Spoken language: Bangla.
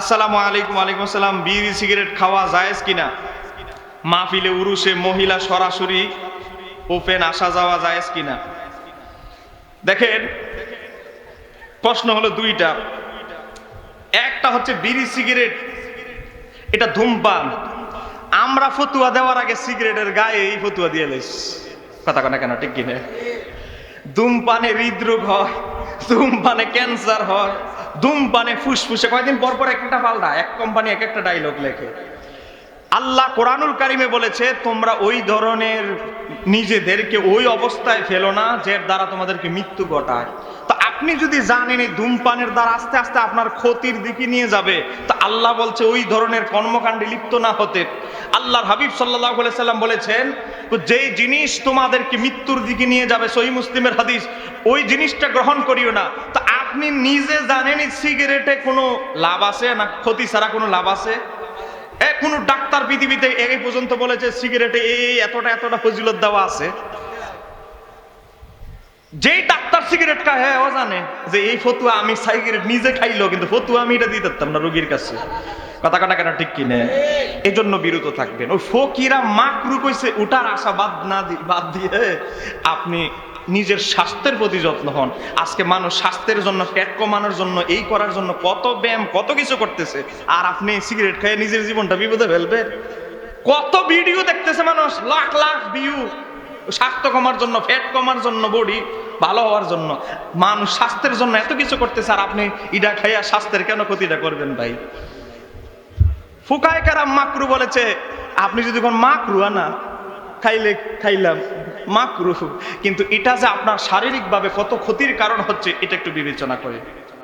আসসালামু আলাইকুম আলাইকুম আসসালাম। বিড়ি, সিগারেট খাওয়া জায়েজ কিনা? মাহফিলে উরুসে মহিলা সরাসরি ওপেন, আসা যাওয়া জায়েজ কিনা? দেখেন, প্রশ্ন হলো দুইটা। একটা হচ্ছে বিড়ি, সিগারেট, এটা ধূমপান। আমরা ফতুয়া দেওয়ার আগে সিগারেটের গায়ে এই ফতুয়া দিয়ে লাইস। কথা কথা কেন, ঠিক কিনা? ধূমপানে হৃদরোগ হয়, ধূমপানে ক্যান্সার হয়। ধূমপানে ফুসফুসে। কয়দিন পর পর একটা পাল্টা, এক কোম্পানি এক একটা ডায়লগ লেখে। আল্লাহ কোরআনুল কারিমে বলেছে, তোমরা ওই ধরনের নিজেদেরকে ওই অবস্থায় ফেলো না যে দ্বারা তোমাদেরকে মৃত্যু ঘটায়। তো আপনি যদি জানেন এই ধূমপানের দ্বারা আস্তে আস্তে আপনার ক্ষতির দিকে নিয়ে যাবে, তো আল্লাহ বলছে, ওই ধরনের কর্মকাণ্ডে লিপ্ত না হতে। আল্লাহর হাবিব সাল্লাহ সাল্লাম বলেছেন যেই জিনিস তোমাদেরকে মৃত্যুর দিকে নিয়ে যাবে সহি মুসলিমের হাদিস, ওই জিনিসটা গ্রহণ করিও না। তো আপনি নিজে জানেন সিগারেটে কোনো লাভ আছে না ক্ষতি ছাড়া কোনো লাভ আছে? কোনো ডাক্তার পৃথিবীতে এই পর্যন্ত বলেছে সিগারেটে এই এতটা এতটা ফজিলত দেওয়া আছে। যেই ডাক্তার সিগারেট খায় হ্যাঁ ও জানে যে এই ফতুয়া আমি সিগারেট নিজে খাইলো, কিন্তু ফতুয়া আমি এটা দিয়ে দিতাম না রোগীর কাছে। কথা কাটা কেন ঠিক কিনে? এই জন্য বিরত থাকবেন। ওই ফকিরা মাকরু কইছে, উঠার আশা বাদ না বাদ দিয়ে আপনি নিজের স্বাস্থ্যের প্রতি যত্ন হন। আজকে মানুষ স্বাস্থ্যের জন্য, পেট কমানোর জন্য, এই করার জন্য কত ব্যায়াম, কত কিছু করতেছে। আর আপনি সিগারেট খেয়ে নিজের জীবনটা বিপদে ফেলবে। কত ভিডিও দেখতেছে মানুষ, লাখ লাখ ভিউ স্বাস্থ্য কমার জন্য ফ্যাট কমার জন্য বডি ভালো হওয়ার জন্য। মানুষ স্বাস্থ্যের জন্য এত কিছু করতেছে, আর আপনি ইডা খাইয়া স্বাস্থ্যের কেন ক্ষতিটা করবেন ভাই? ফুকায় কারাম মাকরু বলেছে, আপনি যদি কোন মাকরু না খাইলে খাইলাম, মাকরুহ। কিন্তু এটা যে আপনার শারীরিকভাবে কত ক্ষতির কারণ হচ্ছে, এটা একটু বিবেচনা করে।